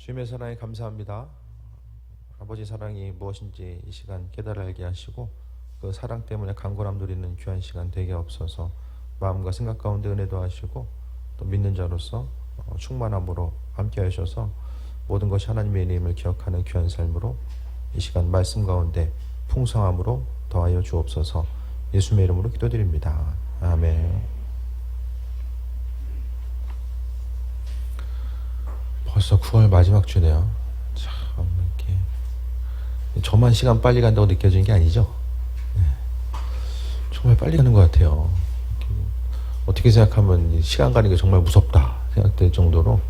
주님의 사랑에 감사합니다. 아버지 사랑이 무엇인지 이 시간 깨달아 알게 하시고 그 사랑 때문에 강건함 누리는 귀한 시간 되게 없어서 마음과 생각 가운데 은혜도 하시고 또 믿는 자로서 어, 충만함으로 함께 하셔서 모든 것이 하나님의 이름을 기억하는 귀한 삶으로 이 시간 말씀 가운데 풍성함으로 더하여 주옵소서 예수님의 이름으로 기도드립니다. 아멘. 벌써 9월 마지막 주네요. 참 이렇게 저만 시간 빨리 간다고 느껴지는 게 아니죠. 네. 정말 빨리 가는 것 같아요. 어떻게 생각하면 이 시간 가는 게 정말 무섭다 생각될 정도로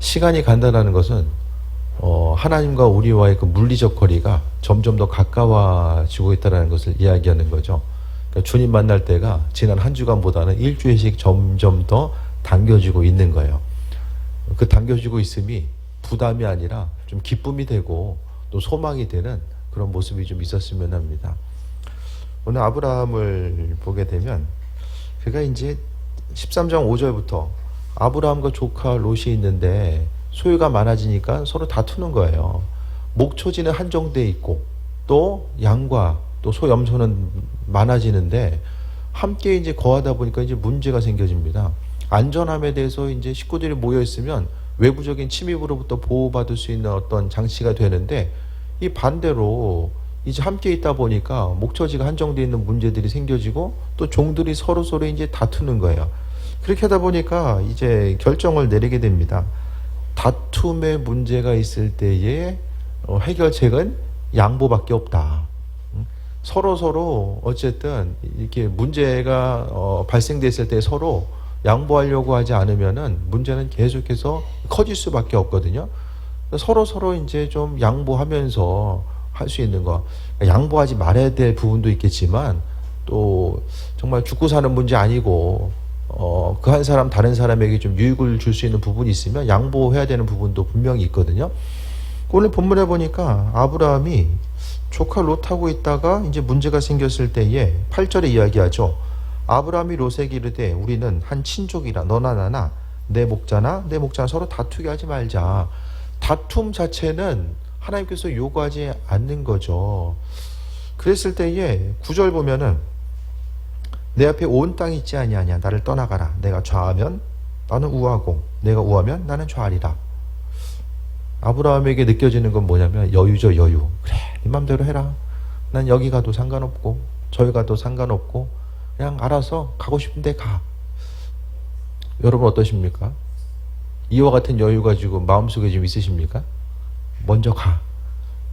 시간이 간다라는 것은 어, 하나님과 우리와의 그 물리적 거리가 점점 더 가까워지고 있다는 것을 이야기하는 거죠. 그러니까 주님 만날 때가 지난 한 주간보다는 일주일씩 점점 더 당겨지고 있는 거예요. 그 당겨지고 있음이 부담이 아니라 좀 기쁨이 되고 또 소망이 되는 그런 모습이 좀 있었으면 합니다. 오늘 아브라함을 보게 되면 그가 이제 13장 5절부터 아브라함과 조카 롯이 있는데 소유가 많아지니까 서로 다투는 거예요. 목초지는 한정돼 있고 또 양과 또 소염소는 많아지는데 함께 이제 거하다 보니까 이제 문제가 생겨집니다. 안전함에 대해서 이제 식구들이 모여 있으면 외부적인 침입으로부터 보호받을 수 있는 어떤 장치가 되는데 이 반대로 이제 함께 있다 보니까 목처지가 한정되어 있는 문제들이 생겨지고 또 종들이 서로 서로 이제 다투는 거예요. 그렇게 하다 보니까 이제 결정을 내리게 됩니다. 다툼의 문제가 있을 때의 어, 해결책은 양보밖에 없다. 음? 서로 서로 어쨌든 이렇게 문제가 어, 발생됐을 때 서로 양보하려고 하지 않으면은 문제는 계속해서 커질 수밖에 없거든요. 서로 서로 이제 좀 양보하면서 할 수 있는 거 양보하지 말아야 될 부분도 있겠지만 또 정말 죽고 사는 문제 아니고 어, 그 한 사람 다른 사람에게 좀 유익을 줄 수 있는 부분이 있으면 양보해야 되는 부분도 분명히 있거든요. 오늘 본문에 보니까 아브라함이 조카 롯하고 있다가 이제 문제가 생겼을 때에 8절에 이야기하죠. 아브라함이 롯에게 이르되 우리는 한 친족이라 너나 나나 내 목자나 내 목자나 서로 다투게 하지 말자. 다툼 자체는 하나님께서 요구하지 않는 거죠. 그랬을 때에 구절 보면은 내 앞에 온 땅이 있지 아니하냐? 나를 떠나가라. 내가 좌하면 나는 우하고 내가 우하면 나는 좌하리라. 아브라함에게 느껴지는 건 뭐냐면 여유죠 여유. 그래 네 맘대로 해라. 난 여기 가도 상관없고 저기 가도 상관없고 그냥 알아서 가고 싶은데 가 여러분 어떠십니까? 이와 같은 여유 가지고 마음속에 좀 있으십니까? 먼저 가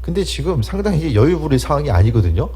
근데 지금 상당히 여유 부릴 상황이 아니거든요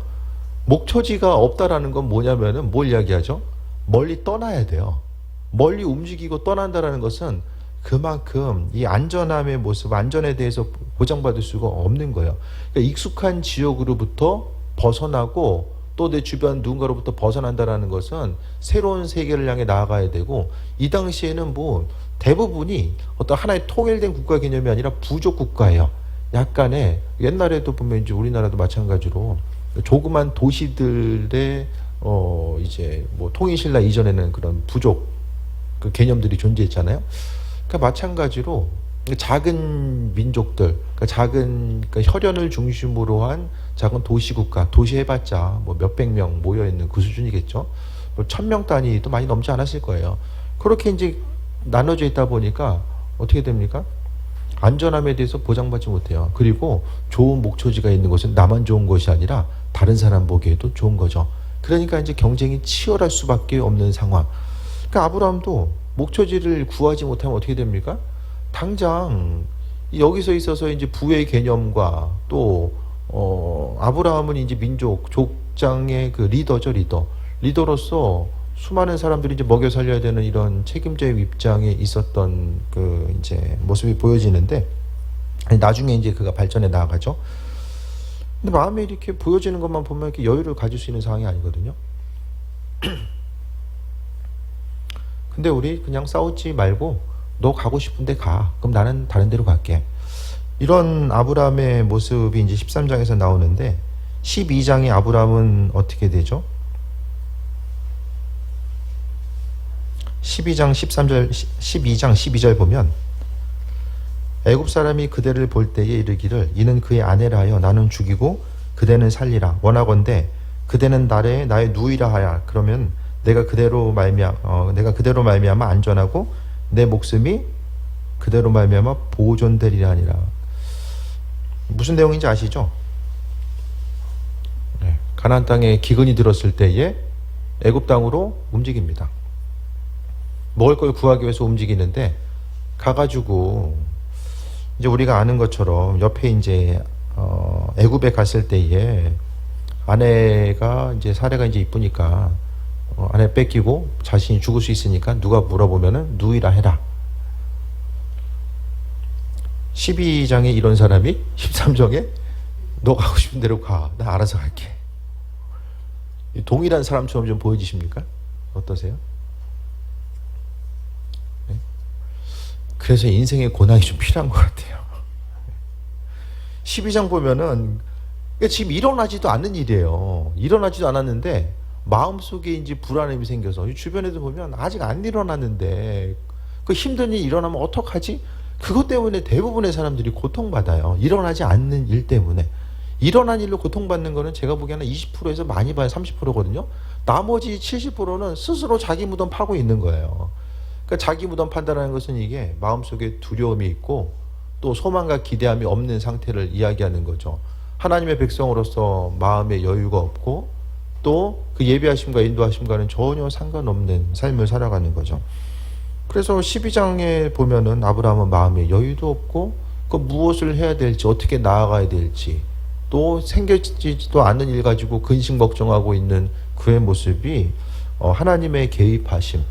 목초지가 없다라는 건 뭐냐면은 뭘 이야기하죠? 멀리 떠나야 돼요. 멀리 움직이고 떠난다라는 것은 그만큼 이 안전함의 모습, 안전에 대해서 보장받을 수가 없는 거예요. 그러니까 익숙한 지역으로부터 벗어나고 또 내 주변 누군가로부터 벗어난다라는 것은 새로운 세계를 향해 나아가야 되고 이 당시에는 뭐 대부분이 어떤 하나의 통일된 국가 개념이 아니라 부족 국가예요. 약간의 옛날에도 보면 이제 우리나라도 마찬가지로 조그만 도시들의 어 이제 뭐 통일신라 이전에는 그런 부족 그 개념들이 존재했잖아요. 그러니까 마찬가지로 작은 민족들, 그러니까 작은 그러니까 혈연을 중심으로 한 작은 도시 국가, 도시 해봤자 뭐 몇백 명 모여 있는 그 수준이겠죠. 뭐천명 단위도 많이 넘지 않았을 거예요. 그렇게 이제 나눠져 있다 보니까 어떻게 됩니까? 안전함에 대해서 보장받지 못해요. 그리고 좋은 목초지가 있는 곳은 나만 좋은 것이 아니라 다른 사람 보기에도 좋은 거죠. 그러니까 이제 경쟁이 치열할 수밖에 없는 상황. 그러니까 아브라함도 목초지를 구하지 못하면 어떻게 됩니까? 당장 여기서 있어서 이제 부의 개념과 또 어, 아브라함은 이제 민족 족장의 그 리더죠 리더 리더로서 수많은 사람들이 이제 먹여 살려야 되는 이런 책임자의 입장에 있었던 그 이제 모습이 보여지는데 나중에 이제 그가 발전해 나아가죠. 근데 마음에 이렇게 보여지는 것만 보면 이렇게 여유를 가질 수 있는 상황이 아니거든요. 근데 우리 그냥 싸우지 말고 너 가고 싶은데 가. 그럼 나는 다른 데로 갈게. 이런 아브라함의 모습이 이제 13장에서 나오는데 12장의 아브라함은 어떻게 되죠? 12장 13절 12장 12절 보면 애굽 사람이 그대를 볼 때에 이르기를 이는 그의 아내라 하여 나는 죽이고 그대는 살리라 원하건대 그대는 나의 나의 누이라 하야 그러면 내가 그대로 말미암 어, 내가 그대로 말미암아 안전하고 내 목숨이 그대로 말미암아 보존되리라 하니라 무슨 내용인지 아시죠? 네, 가나안 땅에 기근이 들었을 때에 애굽 땅으로 움직입니다. 먹을 걸 구하기 위해서 움직이는데 가가지고 이제 우리가 아는 것처럼 옆에 이제 어, 애굽에 갔을 때에 아내가 이제 사례가 이제 이쁘니까 어, 아내 뺏기고 자신이 죽을 수 있으니까 누가 물어보면은 누이라 해라. 12장에 이런 사람이 13장에 너 가고 싶은 대로 가. 나 알아서 갈게. 이 동일한 사람처럼 좀 보여지십니까? 어떠세요? 네? 그래서 인생의 고난이 좀 필요한 것 같아요. 12장 보면은 이게 지금 일어나지도 않는 일이에요. 일어나지도 않았는데 마음속에 이제 불안함이 생겨서 이 주변에도 보면 아직 안 일어났는데 그 힘든 일이 일어나면 어떡하지? 그것 때문에 대부분의 사람들이 고통받아요. 일어나지 않는 일 때문에. 일어난 일로 고통받는 거는 제가 보기에는 20%에서 많이 봐야 30%거든요. 나머지 70%는 스스로 자기 무덤 파고 있는 거예요. 그러니까 자기 무덤 판다라는 것은 이게 마음속에 두려움이 있고 또 소망과 기대함이 없는 상태를 이야기하는 거죠. 하나님의 백성으로서 마음의 여유가 없고 또 그 예비하심과 인도하심과는 전혀 상관없는 삶을 살아가는 거죠. 그래서 12장에 보면은 아브라함은 마음에 여유도 없고 그 무엇을 해야 될지 어떻게 나아가야 될지 또 생겨지지도 않는 일 가지고 근심 걱정하고 있는 그의 모습이 어, 하나님의 개입하심.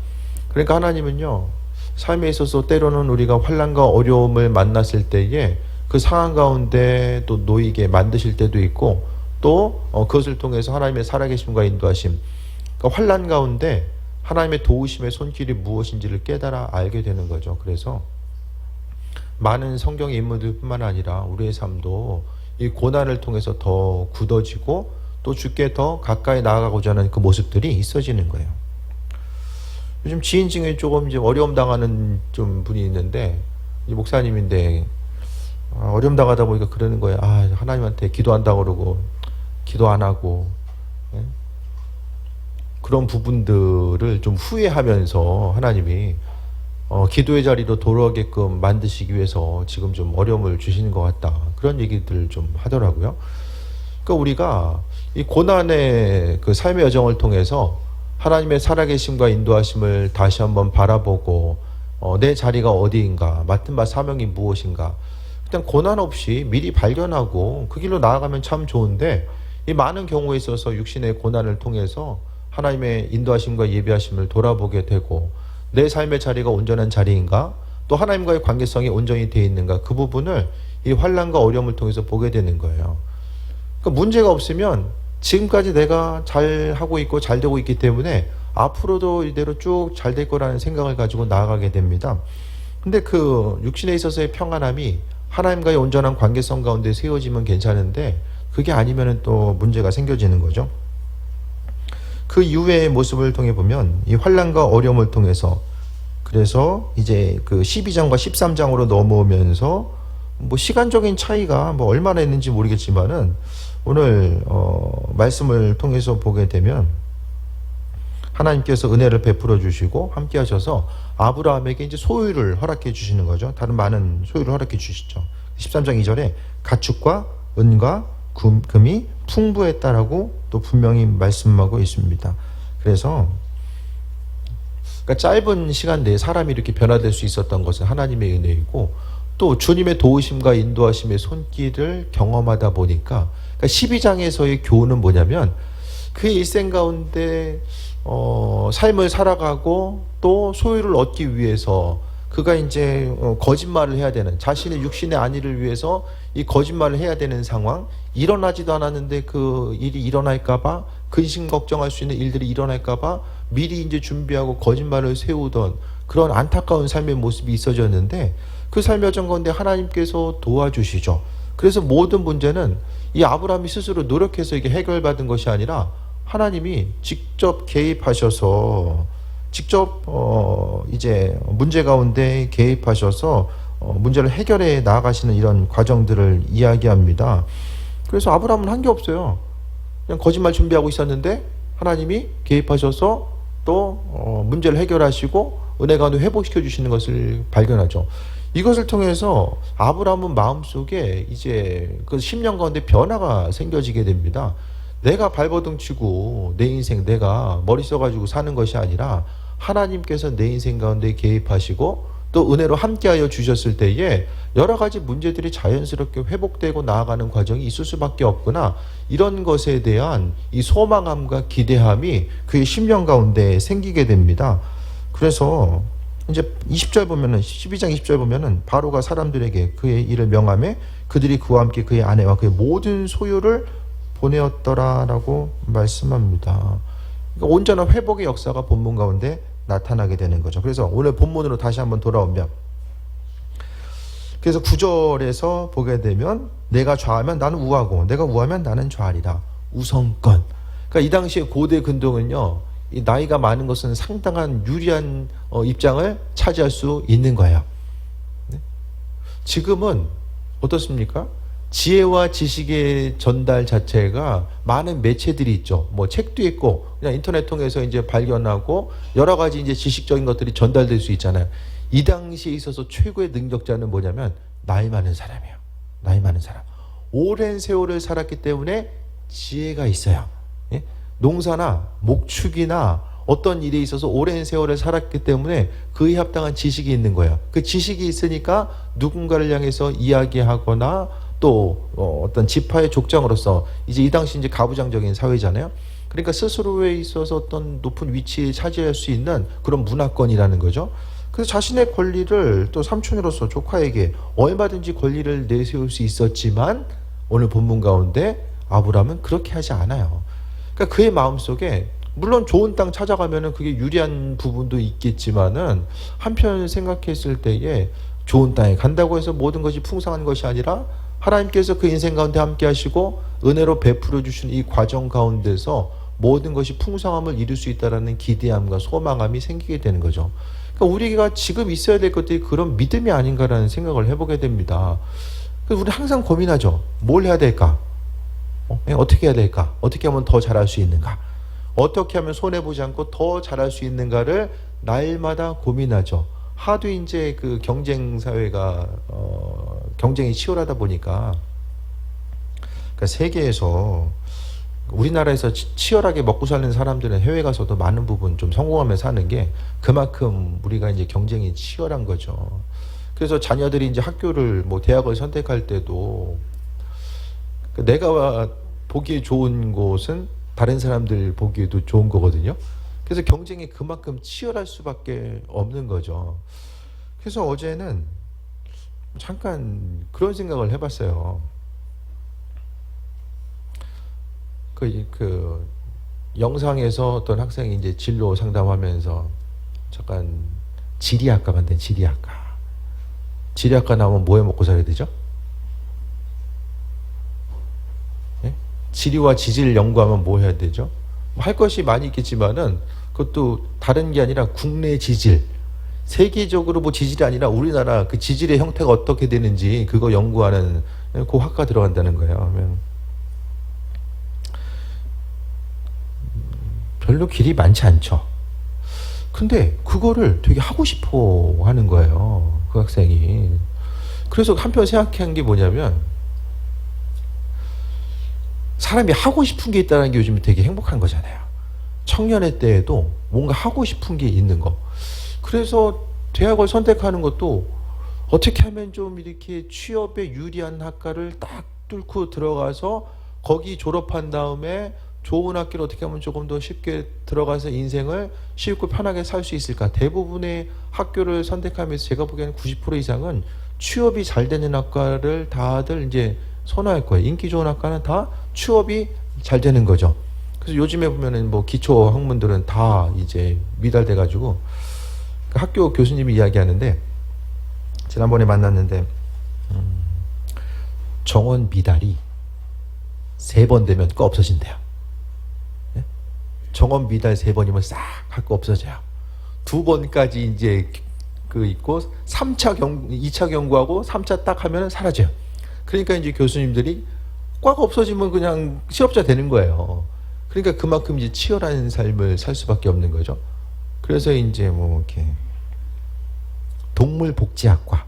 그러니까 하나님은요 삶에 있어서 때로는 우리가 환란과 어려움을 만났을 때에 그 상황 가운데 또 놓이게 만드실 때도 있고 또 어, 그것을 통해서 하나님의 살아계심과 인도하심. 그러니까 환란 가운데 하나님의 도우심의 손길이 무엇인지를 깨달아 알게 되는 거죠. 그래서 많은 성경의 인물들뿐만 아니라 우리의 삶도 이 고난을 통해서 더 굳어지고 또 주께 더 가까이 나아가고자 하는 그 모습들이 있어지는 거예요. 요즘 지인 중에 조금 이제 어려움 당하는 좀 분이 있는데 목사님인데 아, 어려움 당하다 보니까 그러는 거예요. 아 하나님한테 기도한다 고 그러고 기도 안 하고 예? 그런 부분들을 좀 후회하면서 하나님이 어, 기도의 자리로 돌아오게끔 만드시기 위해서 지금 좀 어려움을 주시는 것 같다. 그런 얘기들을 좀 하더라고요. 그러니까 우리가 이 고난의 그 삶의 여정을 통해서 하나님의 살아계심과 인도하심을 다시 한번 바라보고 어, 내 자리가 어디인가, 맡은 바 사명이 무엇인가, 그냥 고난 없이 미리 발견하고 그 길로 나아가면 참 좋은데 이 많은 경우에 있어서 육신의 고난을 통해서 하나님의 인도하심과 예비하심을 돌아보게 되고 내 삶의 자리가 온전한 자리인가 또 하나님과의 관계성이 온전히 되어 있는가 그 부분을 이 환란과 어려움을 통해서 보게 되는 거예요. 그러니까 문제가 없으면 지금까지 내가 잘 하고 있고 잘 되고 있기 때문에 앞으로도 이대로 쭉 잘 될 거라는 생각을 가지고 나아가게 됩니다. 근데 그 육신에 있어서의 평안함이 하나님과의 온전한 관계성 가운데 세워지면 괜찮은데 그게 아니면 또 문제가 생겨지는 거죠. 그 이후의 모습을 통해 보면 이 환란과 어려움을 통해서 그래서 이제 그 12장과 13장으로 넘어오면서 뭐 시간적인 차이가 뭐 얼마나 있는지 모르겠지만은 오늘 어 말씀을 통해서 보게 되면 하나님께서 은혜를 베풀어 주시고 함께 하셔서 아브라함에게 이제 소유를 허락해 주시는 거죠. 다른 많은 소유를 허락해 주시죠. 13장 2절에 가축과 은과 금, 금이 풍부했다라고 또 분명히 말씀하고 있습니다. 그래서 그러니까 짧은 시간 내에 사람이 이렇게 변화될 수 있었던 것은 하나님의 은혜이고 또 주님의 도우심과 인도하심의 손길을 경험하다 보니까 그러니까 12장에서의 교훈은 뭐냐면 그의 일생 가운데 어, 삶을 살아가고 또 소유를 얻기 위해서 그가 이제 어, 거짓말을 해야 되는 자신의 육신의 안위를 위해서 이 거짓말을 해야 되는 상황 일어나지도 않았는데 그 일이 일어날까봐 근심 걱정할 수 있는 일들이 일어날까봐 미리 이제 준비하고 거짓말을 세우던 그런 안타까운 삶의 모습이 있어졌는데 그 삶의 여정 가운데 하나님께서 도와주시죠. 그래서 모든 문제는 이 아브라함이 스스로 노력해서 이게 해결받은 것이 아니라 하나님이 직접 개입하셔서 직접 어 이제 문제 가운데 개입하셔서 어, 문제를 해결해 나아가시는 이런 과정들을 이야기합니다. 그래서 아브라함은 한 게 없어요. 그냥 거짓말 준비하고 있었는데 하나님이 개입하셔서 또 어, 문제를 해결하시고 은혜 가운데 회복시켜 주시는 것을 발견하죠. 이것을 통해서 아브라함은 마음속에 이제 그 10년 가운데 변화가 생겨지게 됩니다. 내가 발버둥 치고 내 인생 내가 머리 써가지고 사는 것이 아니라 하나님께서 내 인생 가운데 개입하시고 또 은혜로 함께하여 주셨을 때에 여러 가지 문제들이 자연스럽게 회복되고 나아가는 과정이 있을 수밖에 없구나 이런 것에 대한 이 소망함과 기대함이 그의 10년 가운데 생기게 됩니다. 그래서 이제 20절 보면은 12장 20절 보면은 바로가 사람들에게 그의 일을 명함에 그들이 그와 함께 그의 아내와 그의 모든 소유를 보내었더라라고 말씀합니다. 그러니까 온전한 회복의 역사가 본문 가운데 나타나게 되는 거죠. 그래서 오늘 본문으로 다시 한번 돌아오면 그래서 9절에서 보게 되면 내가 좌하면 나는 우하고 내가 우하면 나는 좌하리라. 우선권. 그러니까 이 당시에 고대 근동은요. 이 나이가 많은 것은 상당한 유리한 어, 입장을 차지할 수 있는 거예요. 네? 지금은 어떻습니까? 지혜와 지식의 전달 자체가 많은 매체들이 있죠. 뭐 책도 있고 그냥 인터넷 통해서 이제 발견하고 여러 가지 이제 지식적인 것들이 전달될 수 있잖아요. 이 당시에 있어서 최고의 능력자는 뭐냐면 나이 많은 사람이에요. 나이 많은 사람. 오랜 세월을 살았기 때문에 지혜가 있어요. 예? 농사나 목축이나 어떤 일에 있어서 오랜 세월을 살았기 때문에 그에 합당한 지식이 있는 거예요. 그 지식이 있으니까 누군가를 향해서 이야기하거나 또 어, 어떤 지파의 족장으로서 이제 이 당시 이제 가부장적인 사회잖아요. 그러니까 스스로에 있어서 어떤 높은 위치에 차지할 수 있는 그런 문화권이라는 거죠. 그래서 자신의 권리를 또 삼촌으로서 조카에게 얼마든지 권리를 내세울 수 있었지만 오늘 본문 가운데 아브라함은 그렇게 하지 않아요. 그러니까 그의 마음속에 물론 좋은 땅 찾아가면은 그게 유리한 부분도 있겠지만은 한편 생각했을 때에 좋은 땅에 간다고 해서 모든 것이 풍성한 것이 아니라 하나님께서 그 인생 가운데 함께 하시고 은혜로 베풀어 주신 이 과정 가운데서 모든 것이 풍성함을 이룰 수 있다라는 기대함과 소망함이 생기게 되는 거죠. 그러니까 우리가 지금 있어야 될 것들이 그런 믿음이 아닌가라는 생각을 해보게 됩니다. 그래서 우리 항상 고민하죠. 뭘 해야 될까? 어? 어떻게 해야 될까? 어떻게 하면 더 잘할 수 있는가? 어떻게 하면 손해보지 않고 더 잘할 수 있는가를 날마다 고민하죠. 하도 이제 그 경쟁 사회가 어, 경쟁이 치열하다 보니까 그러니까 세계에서 우리나라에서 치- 치열하게 먹고 사는 사람들은 해외 가서도 많은 부분 좀 성공하며 사는 게 그만큼 우리가 이제 경쟁이 치열한 거죠. 그래서 자녀들이 이제 학교를 뭐 대학을 선택할 때도 그 내가 보기에 좋은 곳은 다른 사람들 보기에도 좋은 거거든요. 그래서 경쟁이 그만큼 치열할 수밖에 없는 거죠. 그래서 어제는 잠깐 그런 생각을 해봤어요. 그, 그, 영상에서 어떤 학생이 이제 진로 상담하면서 잠깐 지리학과 만든 지리학과. 지리학과 나오면 뭐해 먹고 살아야 되죠? 예? 지리와 지질 연구하면 뭐 해야 되죠? 뭐 할 것이 많이 있겠지만은 그것도 다른 게 아니라 국내 지질, 세계적으로 뭐 지질이 아니라 우리나라 그 지질의 형태가 어떻게 되는지 그거 연구하는 그 학과 들어간다는 거예요. 그러면 별로 길이 많지 않죠. 근데 그거를 되게 하고 싶어 하는 거예요. 그 학생이. 그래서 한편 생각한 게 뭐냐면 사람이 하고 싶은 게 있다는 게 요즘 되게 행복한 거잖아요. 청년의 때에도 뭔가 하고 싶은 게 있는 거. 그래서 대학을 선택하는 것도 어떻게 하면 좀 이렇게 취업에 유리한 학과를 딱 뚫고 들어가서 거기 졸업한 다음에 좋은 학교를 어떻게 하면 조금 더 쉽게 들어가서 인생을 쉽고 편하게 살 수 있을까? 대부분의 학교를 선택하면서 제가 보기에는 90% 이상은 취업이 잘 되는 학과를 다들 이제 선호할 거예요. 인기 좋은 학과는 다 취업이 잘 되는 거죠. 그래서 요즘에 보면은 뭐 기초 학문들은 다 이제 미달돼 가지고 그 학교 교수님이 이야기하는데 지난번에 만났는데 음, 정원 미달이 세 번 되면 거 없어진대요. 예? 정원 미달 세 번이면 싹 학교 없어져요. 두 번까지 이제 그 있고 3차 경 2차 경고하고 3차 딱 하면은 사라져요. 그러니까 이제 교수님들이 과가 없어지면 그냥 실업자 되는 거예요. 그러니까 그만큼 이제 치열한 삶을 살 수밖에 없는 거죠. 그래서 이제 뭐 이렇게 동물 복지학과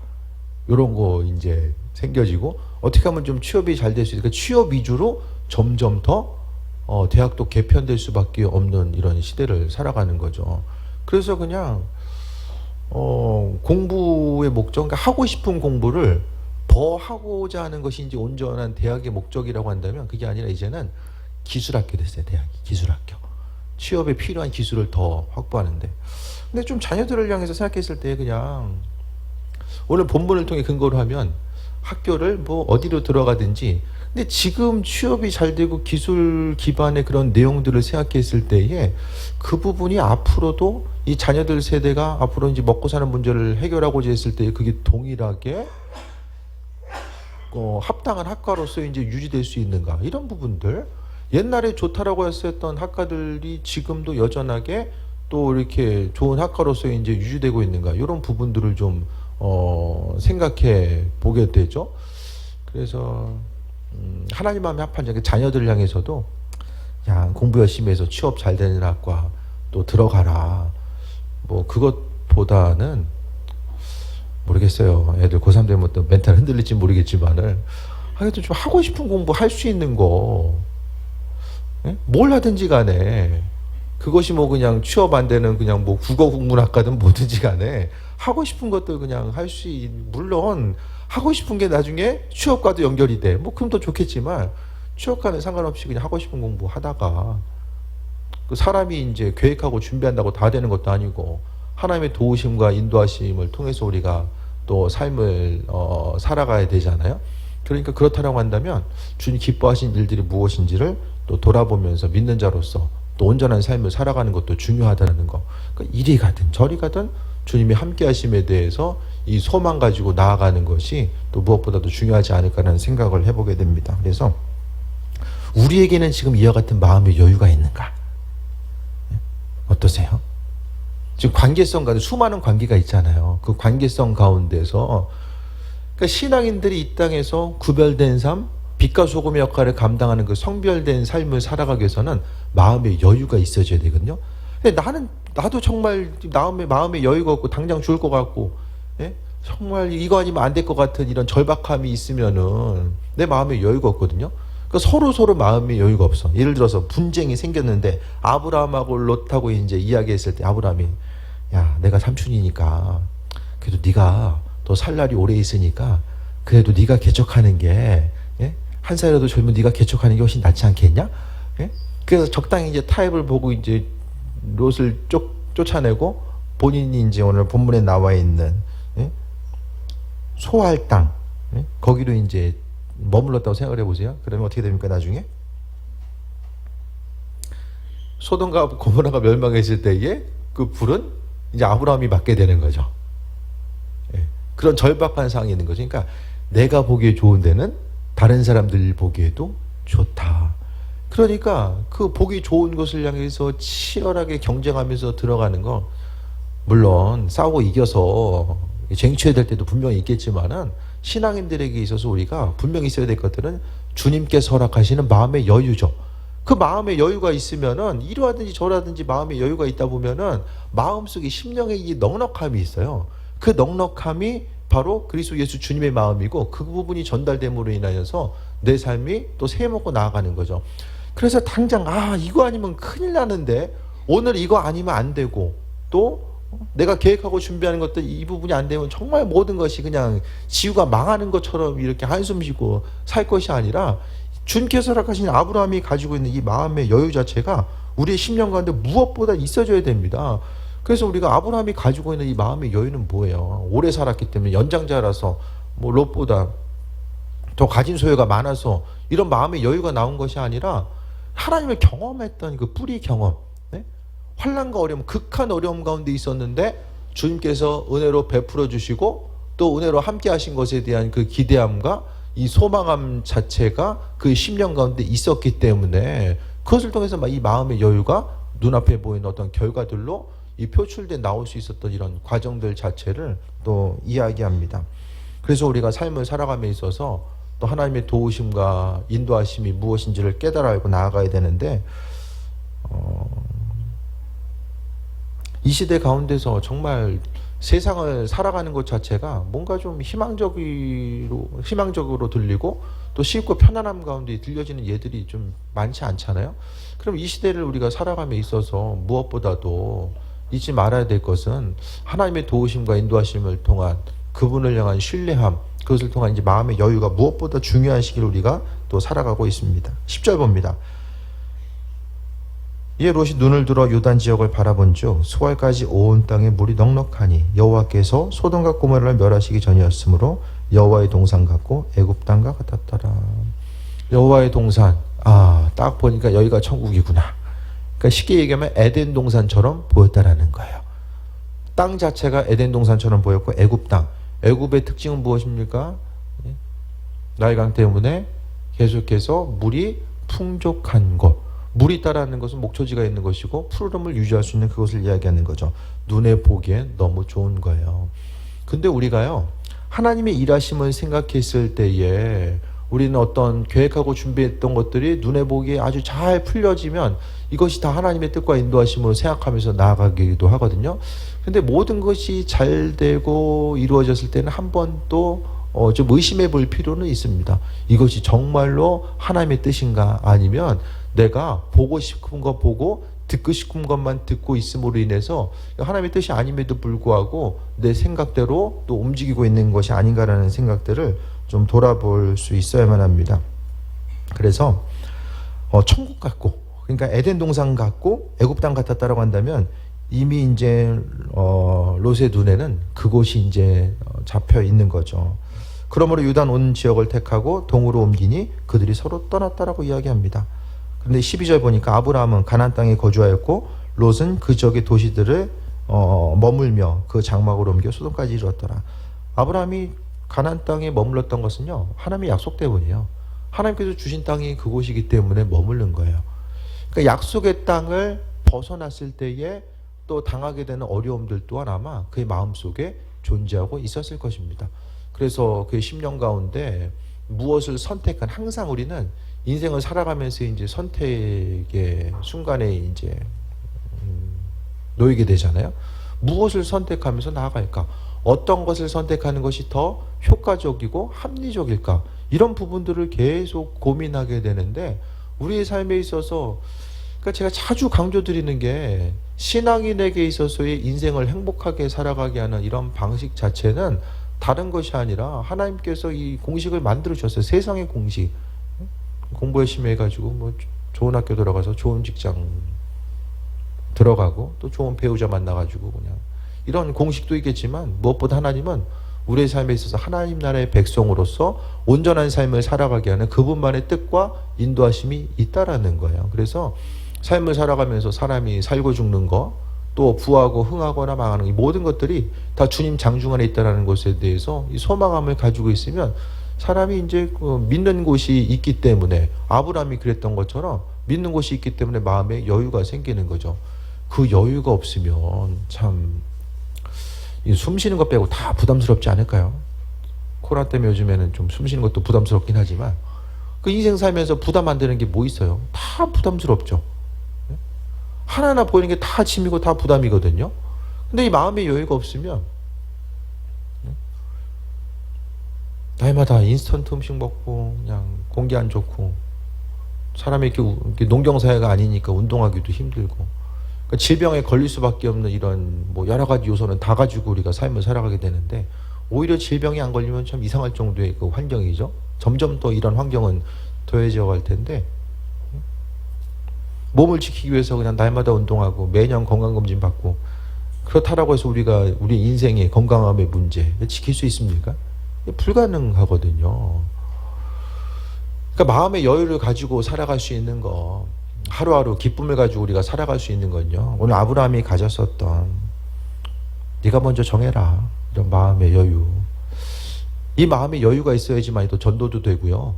이런 거 이제 생겨지고 어떻게 하면 좀 취업이 잘 될 수 있을까? 취업 위주로 점점 더 어, 대학도 개편될 수밖에 없는 이런 시대를 살아가는 거죠. 그래서 그냥 어, 공부의 목적, 그러니까 하고 싶은 공부를 더 하고자 하는 것이 이제 온전한 대학의 목적이라고 한다면 그게 아니라 이제는 기술학교 됐어요. 대학이 기술학교. 취업에 필요한 기술을 더 확보하는데. 근데 좀 자녀들을 향해서 생각했을 때 그냥 오늘 본문을 통해 근거로 하면 학교를 뭐 어디로 들어가든지. 근데 지금 취업이 잘 되고 기술 기반의 그런 내용들을 생각했을 때에 그 부분이 앞으로도 이 자녀들 세대가 앞으로 이제 먹고 사는 문제를 해결하고자 했을 때 그게 동일하게 어, 합당한 학과로서 이제 유지될 수 있는가? 이런 부분들 옛날에 좋다라고 했었던 학과들이 지금도 여전하게 또 이렇게 좋은 학과로서 이제 유지되고 있는가 이런 부분들을 좀 어, 생각해 보게 되죠. 그래서 음, 하나님 마음에 합한 자 자녀들을 향해서도 야 공부 열심히 해서 취업 잘 되는 학과 또 들어가라. 뭐 그것보다는 모르겠어요. 애들 고3 되면 또 멘탈 흔들릴지 모르겠지만은 하여튼 좀 하고 싶은 공부 할 수 있는 거. 예? 뭘 하든지 간에 그것이 뭐 그냥 취업 안 되는 그냥 뭐 국어 국문학과든 뭐든지 간에 하고 싶은 것들 그냥 할 수 물론 하고 싶은 게 나중에 취업과도 연결이 돼. 뭐 그럼 더 좋겠지만 취업과는 상관없이 그냥 하고 싶은 공부 하다가 그 사람이 이제 계획하고 준비한다고 다 되는 것도 아니고 하나님의 도우심과 인도하심을 통해서 우리가 또 삶을 어, 살아가야 되잖아요. 그러니까 그렇다라고 한다면 주님 기뻐하신 일들이 무엇인지를 또 돌아보면서 믿는 자로서 또 온전한 삶을 살아가는 것도 중요하다는 거. 그러니까 이리 가든 저리 가든 주님이 함께 하심에 대해서 이 소망 가지고 나아가는 것이 또 무엇보다도 중요하지 않을까라는 생각을 해보게 됩니다. 그래서 우리에게는 지금 이와 같은 마음의 여유가 있는가? 어떠세요? 지금 관계성 가운데 수많은 관계가 있잖아요. 그 관계성 가운데서 그러니까 신앙인들이 이 땅에서 구별된 삶, 빛과 소금의 역할을 감당하는 그 성별된 삶을 살아가기 위해서는 마음의 여유가 있어져야 되거든요. 근데 나는 나도 정말 마음에 마음에 여유가 없고 당장 죽을 것 같고 예? 정말 이거 아니면 안 될 것 같은 이런 절박함이 있으면은 내 마음에 여유가 없거든요. 그 서로 서로 마음의 여유가 없어. 예를 들어서 분쟁이 생겼는데 아브라함하고 롯하고 이제 이야기했을 때 아브라함이 야 내가 삼촌이니까 그래도 네가 더 살 날이 오래 있으니까 그래도 네가 개척하는 게 예? 한 살이라도 젊은 네가 개척하는 게 훨씬 낫지 않겠냐? 예? 그래서 적당히 이제 타협을 보고 이제 롯을 쫓, 쫓아내고 본인이 이제 오늘 본문에 나와 있는 예? 소할 땅 예? 거기로 이제 머물렀다고 생각을 해보세요. 그러면 어떻게 됩니까 나중에? 소돔과 고모라가 멸망했을 때에 그 불은 이제 아브라함이 맡게 되는 거죠. 예. 그런 절박한 상황이 있는 거죠. 그러니까 내가 보기에 좋은 데는 다른 사람들 보기에도 좋다. 그러니까 그 보기 좋은 것을 향해서 치열하게 경쟁하면서 들어가는 거 물론 싸우고 이겨서 쟁취해야 될 때도 분명히 있겠지만은 신앙인들에게 있어서 우리가 분명히 있어야 될 것들은 주님께서 허락하시는 마음의 여유죠. 그 마음의 여유가 있으면은 이러하든지 저라든지 마음의 여유가 있다 보면은 마음속에 심령에 이 넉넉함이 있어요. 그 넉넉함이 바로 그리스도 예수 주님의 마음이고 그 부분이 전달됨으로 인하여서 내 삶이 또 새먹고 나아가는 거죠. 그래서 당장 아 이거 아니면 큰일 나는데 오늘 이거 아니면 안 되고 또 내가 계획하고 준비하는 것들 이 부분이 안 되면 정말 모든 것이 그냥 지구가 망하는 것처럼 이렇게 한숨 쉬고 살 것이 아니라 주님께서 허락하신 아브라함이 가지고 있는 이 마음의 여유 자체가 우리의 심령 가운데 무엇보다 있어져야 됩니다. 그래서 우리가 아브라함이 가지고 있는 이 마음의 여유는 뭐예요? 오래 살았기 때문에 연장자라서 뭐 롯보다 더 가진 소유가 많아서 이런 마음의 여유가 나온 것이 아니라 하나님을 경험했던 그 뿌리 경험, 네? 환란과 어려움, 극한 어려움 가운데 있었는데 주님께서 은혜로 베풀어 주시고 또 은혜로 함께 하신 것에 대한 그 기대함과 이 소망함 자체가 그 심령 가운데 있었기 때문에 그것을 통해서 이 마음의 여유가 눈앞에 보이는 어떤 결과들로 이 표출돼 나올 수 있었던 이런 과정들 자체를 또 이야기합니다. 그래서 우리가 삶을 살아감에 있어서 또 하나님의 도우심과 인도하심이 무엇인지를 깨달아 알고 나아가야 되는데 어, 이 시대 가운데서 정말 세상을 살아가는 것 자체가 뭔가 좀 희망적으로 희망적으로 들리고 또 쉽고 편안함 가운데 들려지는 예들이 좀 많지 않잖아요. 그럼 이 시대를 우리가 살아감에 있어서 무엇보다도 잊지 말아야 될 것은 하나님의 도우심과 인도하심을 통한 그분을 향한 신뢰함, 그것을 통한 이제 마음의 여유가 무엇보다 중요한 시기를 우리가 또 살아가고 있습니다. 10절 봅니다. 이에 롯이 눈을 들어 요단 지역을 바라본즉 수월까지 온 땅에 물이 넉넉하니 여호와께서 소돔과 고모라를 멸하시기 전이었으므로 여호와의 동산 같고 애굽 땅과 같았더라. 여호와의 동산 아 딱 보니까 여기가 천국이구나. 그러니까 쉽게 얘기하면 에덴 동산처럼 보였다라는 거예요. 땅 자체가 에덴 동산처럼 보였고 애굽 땅 애굽의 특징은 무엇입니까? 예? 나일강 때문에 계속해서 물이 풍족한 것. 물이 있다라는 것은 목초지가 있는 것이고 푸르름을 유지할 수 있는 그것을 이야기하는 거죠. 눈에 보기엔 너무 좋은 거예요. 근데 우리가요. 하나님의 일하심을 생각했을 때에 우리는 어떤 계획하고 준비했던 것들이 눈에 보기에 아주 잘 풀려지면 이것이 다 하나님의 뜻과 인도하심으로 생각하면서 나아가기도 하거든요. 근데 모든 것이 잘 되고 이루어졌을 때는 한 번또 어, 좀 의심해 볼 필요는 있습니다. 이것이 정말로 하나님의 뜻인가 아니면 내가 보고 싶은 거 보고 듣고 싶은 것만 듣고 있음으로 인해서 하나님의 뜻이 아님에도 불구하고 내 생각대로 또 움직이고 있는 것이 아닌가라는 생각들을 좀 돌아볼 수 있어야만 합니다. 그래서 어, 천국 같고 그러니까 에덴 동산 같고 애굽 땅 같았다라고 한다면 이미 이제 어, 롯의 눈에는 그곳이 이제 어, 잡혀 있는 거죠. 그러므로 유단 온 지역을 택하고 동으로 옮기니 그들이 서로 떠났다라고 이야기합니다. 그런데 12절 보니까 아브라함은 가나안 땅에 거주하였고 롯은 그 지역의 도시들을 어, 머물며 그 장막으로 옮겨 소돔까지 이루었더라. 아브라함이 가나안 땅에 머물렀던 것은요 하나님의 약속 때문이에요. 하나님께서 주신 땅이 그곳이기 때문에 머무른 거예요. 그러니까 약속의 땅을 벗어났을 때에 또 당하게 되는 어려움들 또한 아마 그의 마음 속에 존재하고 있었을 것입니다. 그래서 그의 심령 가운데 무엇을 선택한 항상 우리는 인생을 살아가면서 이제 선택의 순간에 이제 음, 놓이게 되잖아요. 무엇을 선택하면서 나아갈까? 어떤 것을 선택하는 것이 더 효과적이고 합리적일까? 이런 부분들을 계속 고민하게 되는데 우리의 삶에 있어서 그러니까 제가 자주 강조드리는 게 신앙인에게 있어서의 인생을 행복하게 살아가게 하는 이런 방식 자체는 다른 것이 아니라 하나님께서 이 공식을 만들어 주셨어요. 세상의 공식. 공부 열심히 해가지고 뭐 좋은 학교 들어가서 좋은 직장 들어가고 또 좋은 배우자 만나가지고 그냥 이런 공식도 있겠지만 무엇보다 하나님은 우리의 삶에 있어서 하나님 나라의 백성으로서 온전한 삶을 살아가게 하는 그분만의 뜻과 인도하심이 있다라는 거예요. 그래서 삶을 살아가면서 사람이 살고 죽는 거, 또 부하고 흥하거나 망하는 이 모든 것들이 다 주님 장중 안에 있다라는 것에 대해서 이 소망함을 가지고 있으면 사람이 이제 그 믿는 곳이 있기 때문에 아브라함이 그랬던 것처럼 믿는 곳이 있기 때문에 마음에 여유가 생기는 거죠. 그 여유가 없으면 참 숨 쉬는 것 빼고 다 부담스럽지 않을까요? 코로나 때문에 요즘에는 좀 숨 쉬는 것도 부담스럽긴 하지만 그 인생 살면서 부담 안 되는 게 뭐 있어요? 다 부담스럽죠. 하나하나 보이는 게 다 짐이고 다 부담이거든요. 근데 이 마음의 여유가 없으면 날마다 인스턴트 음식 먹고 그냥 공기 안 좋고 사람이 이렇게 농경사회가 아니니까 운동하기도 힘들고 그러니까 질병에 걸릴 수밖에 없는 이런 뭐 여러 가지 요소는 다 가지고 우리가 삶을 살아가게 되는데 오히려 질병이 안 걸리면 참 이상할 정도의 그 환경이죠. 점점 더 이런 환경은 더해져 갈 텐데 몸을 지키기 위해서 그냥 날마다 운동하고 매년 건강검진 받고 그렇다라고 해서 우리가 우리 인생의 건강함의 문제 지킬 수 있습니까? 불가능하거든요. 그러니까 마음의 여유를 가지고 살아갈 수 있는 거 하루하루 기쁨을 가지고 우리가 살아갈 수 있는 건요. 오늘 아브라함이 가졌었던 네가 먼저 정해라 이런 마음의 여유. 이 마음의 여유가 있어야지만 또 전도도 되고요.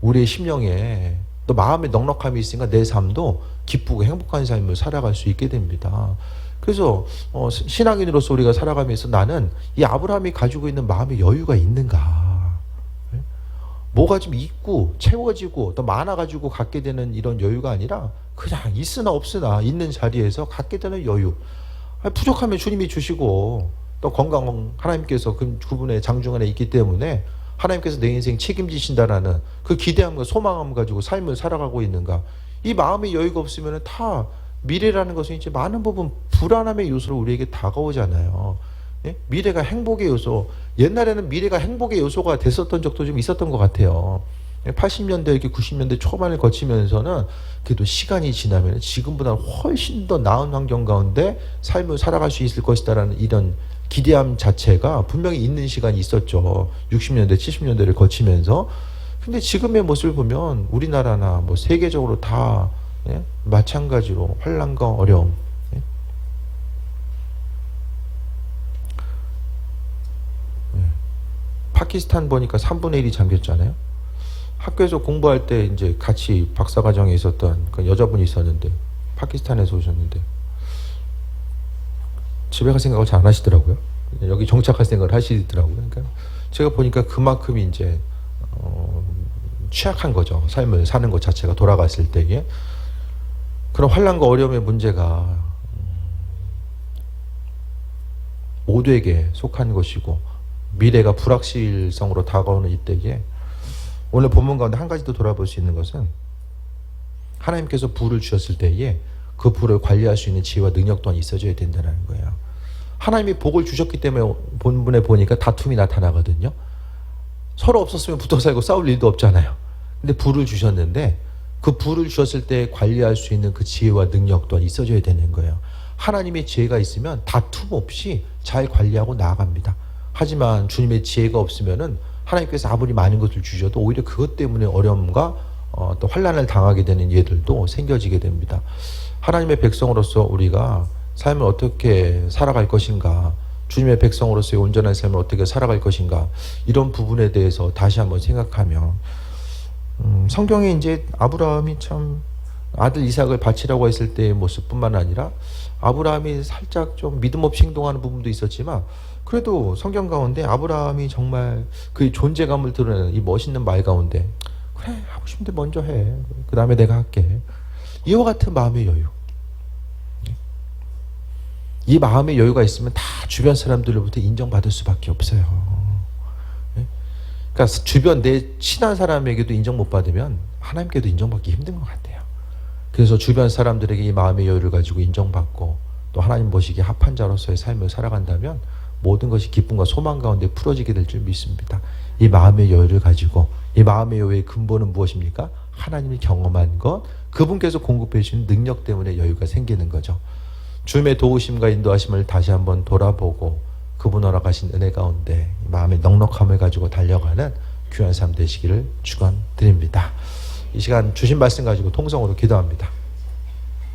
우리의 심령에 또 마음의 넉넉함이 있으니까 내 삶도 기쁘고 행복한 삶을 살아갈 수 있게 됩니다. 그래서 어, 시- 신앙인으로서 우리가 살아가면서 나는 이 아브라함이 가지고 있는 마음의 여유가 있는가? 예? 뭐가 좀 있고 채워지고 또 많아가지고 갖게 되는 이런 여유가 아니라 그냥 있으나 없으나 있는 자리에서 갖게 되는 여유. 아니, 부족하면 주님이 주시고 또 건강 하나님께서 그 그분의 장중 안에 있기 때문에 하나님께서 내 인생 책임지신다라는 그 기대함과 소망함 가지고 삶을 살아가고 있는가. 이 마음의 여유가 없으면 다 미래라는 것은 이제 많은 부분 불안함의 요소로 우리에게 다가오잖아요. 예? 미래가 행복의 요소. 옛날에는 미래가 행복의 요소가 됐었던 적도 좀 있었던 것 같아요. 80년대 이렇게 90년대 초반을 거치면서는 그래도 시간이 지나면 지금보다 훨씬 더 나은 환경 가운데 삶을 살아갈 수 있을 것이다라는 이런 기대함 자체가 분명히 있는 시간이 있었죠. 60년대, 70년대를 거치면서. 근데 지금의 모습을 보면 우리나라나 뭐 세계적으로 다 예? 마찬가지로 환란과 어려움. 예? 예. 파키스탄 보니까 3분의 1이 잠겼잖아요. 학교에서 공부할 때 이제 같이 박사과정에 있었던 그 여자분이 있었는데 파키스탄에서 오셨는데 집에 갈 생각을 잘 안 하시더라고요. 여기 정착할 생각을 하시더라고요. 그러니까 제가 보니까 그만큼 이제 어, 취약한 거죠. 삶을 사는 것 자체가 돌아갔을 때에 그런 환란과 어려움의 문제가 음, 모두에게 속한 것이고 미래가 불확실성으로 다가오는 이때에 오늘 본문 가운데 한 가지 더 돌아볼 수 있는 것은 하나님께서 불을 주셨을 때에 그 불을 관리할 수 있는 지혜와 능력 또한 있어져야 된다는 거예요. 하나님이 복을 주셨기 때문에 본문에 보니까 다툼이 나타나거든요. 서로 없었으면 붙어 살고 싸울 일도 없잖아요. 근데 불을 주셨는데 그 불을 주셨을 때 관리할 수 있는 그 지혜와 능력 또한 있어져야 되는 거예요. 하나님의 지혜가 있으면 다툼 없이 잘 관리하고 나아갑니다. 하지만 주님의 지혜가 없으면은 하나님께서 아무리 많은 것을 주셔도 오히려 그것 때문에 어려움과 어, 또 환란을 당하게 되는 예들도 생겨지게 됩니다. 하나님의 백성으로서 우리가 삶을 어떻게 살아갈 것인가, 주님의 백성으로서의 온전한 삶을 어떻게 살아갈 것인가 이런 부분에 대해서 다시 한번 생각하면 음, 성경에 이제 아브라함이 참 아들 이삭을 바치라고 했을 때의 모습뿐만 아니라 아브라함이 살짝 좀 믿음 없이 행동하는 부분도 있었지만 그래도 성경 가운데 아브라함이 정말 그 존재감을 드러내는 이 멋있는 말 가운데 그래 하고 싶은데 먼저 해. 그 다음에 내가 할게. 이와 같은 마음의 여유. 이 마음의 여유가 있으면 다 주변 사람들로부터 인정받을 수밖에 없어요. 예? 그러니까 주변 내 친한 사람에게도 인정 못 받으면 하나님께도 인정받기 힘든 것 같아요. 그래서 주변 사람들에게 이 마음의 여유를 가지고 인정받고 또 하나님 보시기에 합한 자로서의 삶을 살아간다면 모든 것이 기쁨과 소망 가운데 풀어지게 될 줄 믿습니다. 이 마음의 여유를 가지고 이 마음의 여유의 근본은 무엇입니까? 하나님이 경험한 것, 그분께서 공급해 주신 능력 때문에 여유가 생기는 거죠. 주님의 도우심과 인도하심을 다시 한번 돌아보고 그분 허락하신 은혜 가운데 마음의 넉넉함을 가지고 달려가는 귀한 삶 되시기를 축원드립니다. 이 시간 주신 말씀 가지고 통성으로 기도합니다.